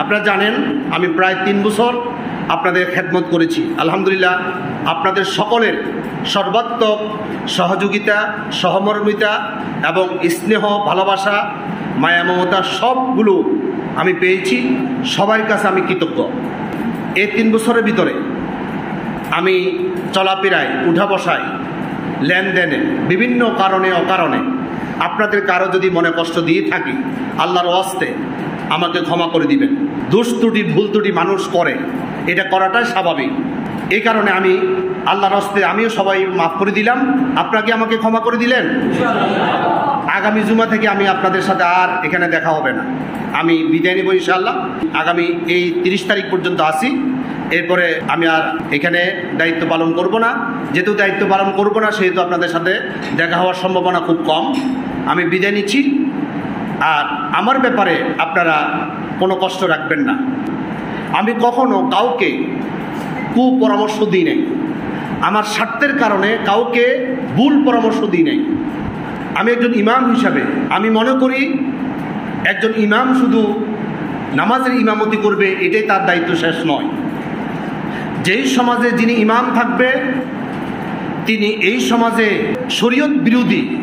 আপনারা জানেন, আমি প্রায় তিন বছর আপনাদের খেদমত করেছি। আলহামদুলিল্লাহ, আপনাদের সকলের সর্বাত্মক সহযোগিতা, সহমর্মিতা এবং স্নেহ, ভালোবাসা, মায়া, মমতা সবগুলো আমি পেয়েছি। সবার কাছে আমি কৃতজ্ঞ। এই তিন বছরের ভিতরে আমি চলাফেরায় উঠা বসায় লেনদেনে, বিভিন্ন কারণে অকারণে আপনাদের কারও যদি মনে কষ্ট দিয়ে থাকি, আল্লাহর ওয়াস্তে আমাকে ক্ষমা করে দিবেন। দোষ ত্রুটি, ভুল ত্রুটি মানুষ করে। এটা করাটাই স্বাভাবিক। এই কারণে আমি আল্লাহর হস্তে আমিও সবাই মাফ করে দিলাম। আপনাকে আমাকে ক্ষমা করে দিলেন? আগামী জুমা থেকে আমি আপনাদের সাথে আর এখানে দেখা হবে না। আমি বিদায় নেব ইনশাআল্লাহ। আগামী এই তিরিশ তারিখ পর্যন্ত আসি এরপরে আমি আর এখানে দায়িত্ব পালন করব না। যেহেতু দায়িত্ব পালন করব না, সেহেতু আপনাদের সাথে দেখা হওয়ার সম্ভাবনা খুব কম। আমি বিদায় নিচ্ছি। আর আমার ব্যাপারে আপনারা কোনো কষ্ট রাখবেন না। আমি কখনো কাউকে কুপরামর্শ দিই নাই। আমার স্বার্থের কারণে কাউকে ভুল পরামর্শ দিই নাই। আমি একজন ইমাম হিসাবে আমি মনে করি একজন ইমাম শুধু নামাজের ইমামতি করবে, এটাই তার দায়িত্ব শেষ নয়। যেই সমাজে যিনি ইমাম থাকবে, তিনি এই সমাজে শরীয়ত বিরোধী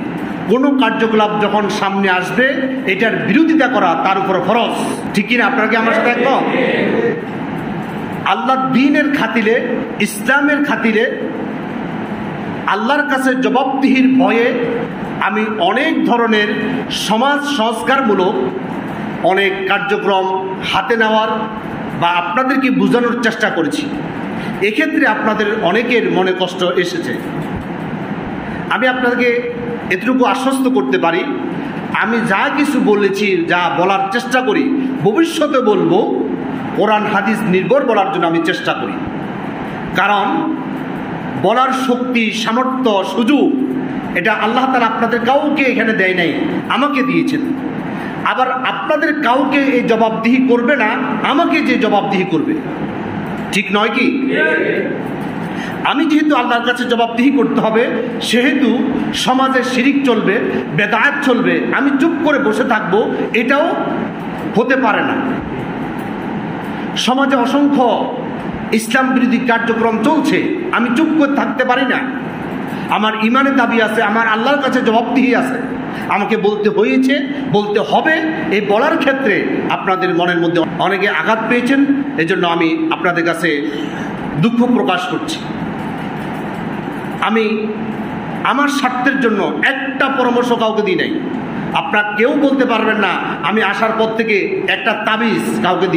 কোনো কার্যকলাপ যখন সামনে আসবে, এটার বিরোধিতা করা তার উপর খরচ ঠিক কিনা? আপনারা কি আমার সাথে একদম আল্লাহ দিনের খাতিরে, ইসলামের খাতিরে, আল্লাহর কাছে জবাবদিহির ভয়ে আমি অনেক ধরনের সমাজ সংস্কারমূলক অনেক কার্যক্রম হাতে নেওয়ার বা আপনাদেরকে বোঝানোর চেষ্টা করেছি। এক্ষেত্রে আপনাদের অনেকের মনে কষ্ট এসেছে। আমি আপনাদেরকে এতটুকু আশ্বস্ত করতে পারি, আমি যা কিছু বলেছি, যা বলার চেষ্টা করি, ভবিষ্যতে বলব, কোরআন, হাদিস নির্ভর বলার জন্য আমি চেষ্টা করি। কারণ বলার শক্তি, সামর্থ্য, সুযোগ, এটা আল্লাহ তালা আপনাদের কাউকে এখানে দেয় নাই, আমাকে দিয়েছেন। আবার আপনাদের কাউকে এই জবাবদিহি করবে না, আমাকে যে জবাবদিহি করবে। ঠিক নয় কি? আমি যেহেতু আল্লাহর কাছে জবাবদিহি করতে হবে, সেহেতু সমাজে শিরিক চলবে, বেদায়াত চলবে, আমি চুপ করে বসে থাকব, এটাও হতে পারে না। সমাজে অসংখ্য ইসলাম বিরোধী কার্যক্রম চলছে, আমি চুপ করে থাকতে পারি না। আমার ইমানের দাবি আছে, আমার আল্লাহর কাছে জবাবদিহি আছে। আমাকে বলতে হয়েছে, বলতে হবে, এই বলার ক্ষেত্রে আপনাদের মনের মধ্যে অনেকে আঘাত পেয়েছেন, এজন্য আমি আপনাদের কাছে দুঃখ প্রকাশ করছি। আমি আমার স্বার্থের জন্য একটা পরামর্শ কাউকে দিই নাই। আপনার কেউ বলতে পারবেন না, আমি আসার পর থেকে একটা তাবিজ কাউকে